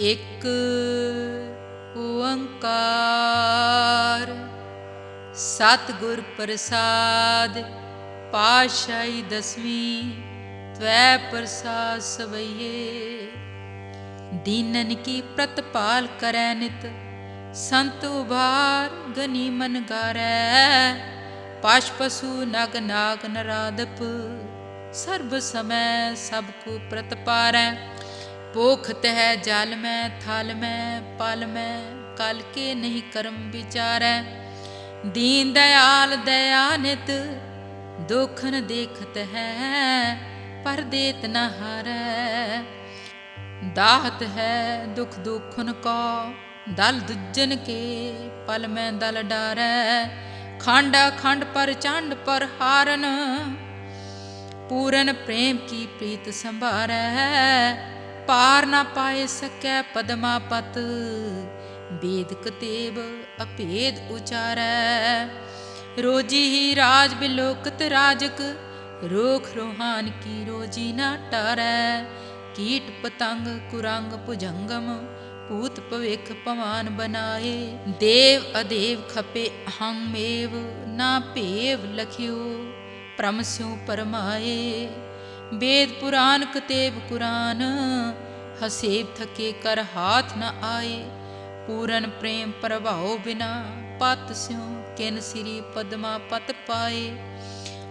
ਇਕ ਓੰਕਾਰ। ਸਤਿਗੁਰ ਪ੍ਰਸਾਦ ਪਾਸ਼ਾਈ ਦਸਵੀਂ ਤਵੈ ਪ੍ਰਸਾਦ ਸਵਈਏ। ਦੀਨਨ ਕੀ ਪ੍ਰਤਪਾਲ ਕਰੈ ਨਿਤ, ਸੰਤ ਉਭਾਰ ਗਨੀ ਮਨ ਗਾਰੈ। ਪਾਸ਼ ਪਸੂ ਨਗ ਨਾਗ ਨਰਾਦਪ, ਸਰਬ ਸਮੈ ਸਭ ਕੋ ਪ੍ਰਤਪਾਰੈ। ਪੋਖਤ ਹੈ ਜਲ ਮੈਂ, ਥਲ ਮੈਂ, ਪਲ ਮੈਂ, ਕਲ ਕੇ ਨਹੀਂ ਕਰਮ ਵਿਚਾਰੈ। ਦੀਨ ਦਇਆਲ ਦਇਆ ਨਿਤ ਦੁਖਨ ਦੇਖਤ ਹੈ ਪਰ ਦੇਤ ਨ ਹਾਰੈ। ਦਾਹਤ ਹੈ, ਦੁਖ ਦੁਖਨ ਕੋ, ਦਲ ਦੁਜਨ ਕੇ, ਪਲ ਮੈਂ ਦਲ ਡਾਰੈ। ਖੰਡ ਖੰਡ ਪਰ ਚੰਡ ਪਰ ਹਾਰਨ, ਪੂਰਨ ਪ੍ਰੇਮ ਕੀ ਪ੍ਰੀਤ ਸੰਭਾਰੈ। ਪਾਰ ਨਾ ਪਾਏ ਸਕੈ ਪਦਮਾ ਪਤ ਬੇਦ ਕਤੇਬ ਅਪੇਦ ਉਚਾਰੈ। ਰੋਜੀ ਹੀ ਰਾਜ ਬਿਲੋਕਤ ਰਾਜਕ, ਰੋਖ ਰੋਹਾਨ ਕੀ ਰੋਜੀ ਨਾ ਟਾਰੈ। ਕੀਟ ਪਤੰਗ ਕੁਰੰਗ ਭੁਜੰਗਮ, ਭੂਤ ਭਵਿਖ ਪਵਾਨ ਬਨਾਏ। ਦੇਵ ਅਦੇਵ ਖਪੇ ਅਹੰ ਮੇਵ ਨਾ ਭੇਵ ਲਖਿਓ, ਪ੍ਰਮ ਸਿਉ ਪਰਮਾਏ। ਵੇਦ ਪੁਰਾਨ ਕਤੇਬ ਕੁਰਾਨ, ਹਸੇਬ ਥਕੇ ਕਰ ਹਾਥ ਨ ਆਏ, ਪੂਰਨ ਪ੍ਰੇਮ ਪ੍ਰਭਾਉ ਬਿਨਾ ਪਤ ਸਿਉ ਕਿਨ ਸ੍ਰੀ ਪਦਮਾ ਪਤ ਪਾਏ।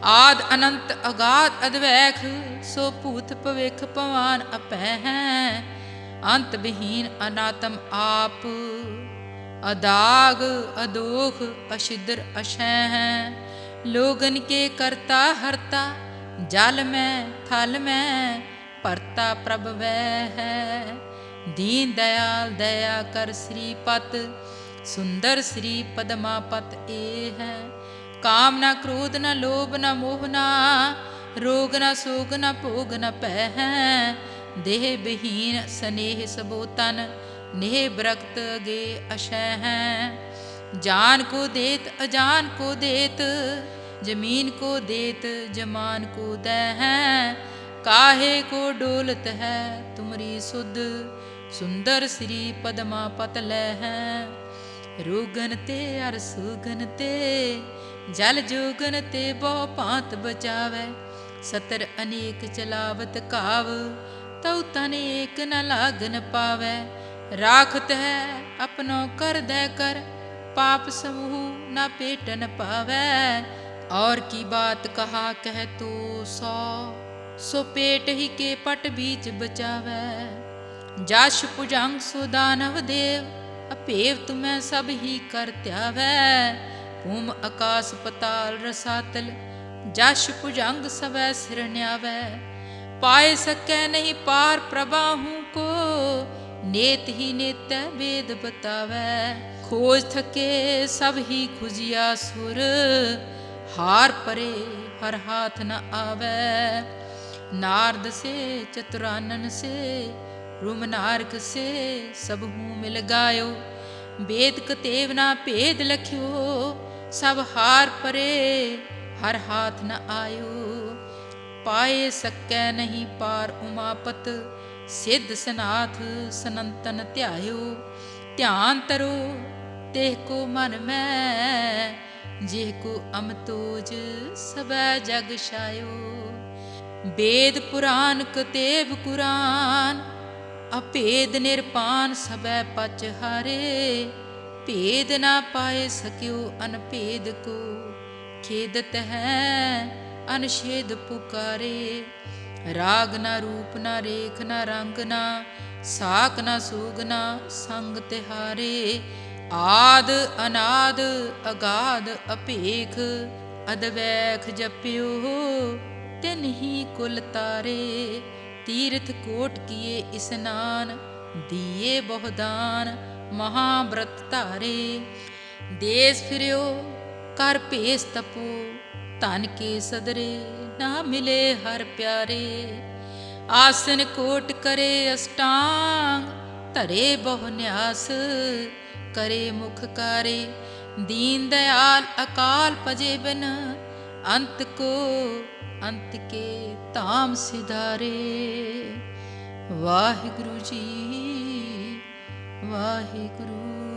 ਆਦ ਅਨੰਤ ਅਗਾਧ ਅਦਵੈਖ, ਸੋ ਭੂਤ ਭਵਿਖ ਭਵਾਨ ਅਪੈ ਹੈ। ਅੰਤ ਵਿਹੀਨ ਅਨਾਤਮ ਆਪ, ਅਦਾਗ ਅਦੋਖ ਅਸ਼ਿਦਰ ਅਸ਼ੈ ਹੈ। ਲੋਗਨ ਕੇ ਕਰਤਾ ਹਰਤਾ ਜਲ ਮੈਂ, ਥਲ ਮੈਂ ਭਰਤਾ ਪ੍ਰਭ ਵੈ ਹੈ। ਦੀਨ ਦਇਆਲ ਦਇਆ ਕਰ ਸ੍ਰੀ ਪਤ ਸੁੰਦਰ ਸ੍ਰੀ ਪਦਮਾ ਪਤ ਏ ਹੈ। ਕਾਮ ਨਾ ਕ੍ਰੋਧ, ਨਾ ਲੋਭ, ਨਾ ਮੋਹ, ਨਾ ਰੋਗ, ਨਾ ਸੋਗ, ਨਾ ਭੋਗ, ਨਾ ਪੈ ਹੈ। ਦੇਹ ਬਹੀਨ ਸਨੇਹ ਸਬੋ ਤਨ, ਨੇਹ ਬਰਕਤ ਗੇ ਅਸ਼ੈ ਹੈ। ਜਾਨ ਕੋ ਦੇਤ, ਅਜਾਨ ਕੋ ਦੇਤ ਜਮੀਨ ਕੋ ਦੇਤ, ਜਮਾਨ ਕੋ ਦੈ ਹੈ ਕਾਹੇ ਕੋ ਡੋਲਤ ਹੈ ਤੁਮਰੀ ਸੁਧ, ਸੁੰਦਰ ਸ੍ਰੀ ਪਦਮਾ ਪਤ ਲੈ ਹੈ ਰੋਗਨ ਤੇ ਅਰ ਸੁਗਨ ਤੇ, ਜਲ ਜੋਗਨ ਤੇ ਬਹੁ ਭਾਂਤ ਬਚਾਵੇ। ਸਤਰ ਅਨੇਕ ਚਲਾਵਤ ਕਾਵ ਤਉ ਤਨ ਏਕ ਨ ਲਾਗਨ ਪਾਵੇ। ਰਾਖਤ ਹੈ ਆਪਣੋ ਕਰ ਦੇ ਕਰ, ਪਾਪ ਸਮੂਹ ਨ ਪੇਟਨ ਪਾਵੇ। और की बात कहा कह तो सौ, सो पेट ही के पट बीच बचावे। जश पुजंग सो दानव देव, अपेव तुम्हें सब ही कर त्यावै। भूम आकाश पताल रसातल जश पुजंग सवै सिर न्यावै। पाए सकै नहीं पार प्रबाहू को, नेत ही नेत वेद बतावै। खोज थके सब ही खुजिया सुर ਹਾਰ ਪਰੇ ਹਰ ਹਾਥ ਨ ਆਵੇ। ਨਾਰਦ ਸੇ ਚਤੁਰਾਨਨ ਸੇ, ਰੂਮ ਸੇ, ਸਭ ਹੂੰ ਮਿਲ ਗਾਇਓ। ਵੇਦ ਕਤੇਵ ਭੇਦ ਲਖਿਓ, ਸਭ ਹਾਰ ਪਰੇ ਹਰ ਹਾਥ ਨ ਆਇਓ। ਪਾਏ ਸਕੈ ਨਹੀਂ ਪਾਰ ਉਮਾਪਤ, ਸਿੱਧ ਸਨਾਥ ਸਨੰਤਨ ਧਿਆਇਓ। ਧਿਆਨ ਤਰੋ ਦੇਹ ਕੋ ਮਨ ਮੈਂ ਜਿਹ ਕੋ ਅਮਤੋਜ ਸਬੈ ਜਗ ਛਾਇਓ। ਵੇਦ ਪੁਰਾਨ ਕਤੇਬ ਕੁਰਾਨ, ਅਭੇਦ ਨਿਰਪਾਨ ਸਬੈ ਪਚ ਹਾਰੇ। ਭੇਦ ਨਾ ਪਾਏ ਸਕਿਓ ਅਨਭੇਦ ਕੋ ਖੇਦਤ ਹੈ ਅਨਸ਼ੇਦ ਪੁਕਾਰੇ। ਰਾਗ ਨਾ ਰੂਪ ਨਾ ਰੇਖ ਨਾ ਰੰਗ ਨਾ ਸਾਖ ਨਾ ਸੂਗ ਨਾ ਸੰਗ ਤਿਹਾਰੇ। ਆਦ ਅਨਾਦ ਅਗਾਦ ਅਪੇਖ ਅਦਵੈਖ ਜਪਿਓ, ਤਿਨ ਹੀ ਕੁਲ ਤਾਰੇ, ਤੀਰਥ ਕੋਟ ਕੀਏ ਇਸਨਾਨ, ਦੀਏ ਬਹੁਦਾਨ ਮਹਾਬ੍ਰਤ ਧਾਰੇ। ਦੇਸ ਫਿਰਿਓ, ਕਰ ਭੇਸ ਤਪੋ, ਧਨ ਕੇ ਸਦਰੇ, ਨਾ ਮਿਲੇ ਹਰ ਪਿਆਰੇ। ਆਸਨ ਕੋਟ ਕਰੇ ਅਸ਼ਟਾਂਗ, ਧਰੇ ਬਹੁ ਨਿਆਸ ਕਰੇ ਮੁਖ ਕਾਰੇ, ਦੀਨ ਦਇਆਲ ਅਕਾਲ ਪਜੇ ਬਿਨ, ਅੰਤ ਕੋ ਅੰਤ ਕੇ ਧਾਮ ਸਿਧਾਰੇ। ਵਾਹਿਗੁਰੂ ਜੀ, ਵਾਹਿਗੁਰੂ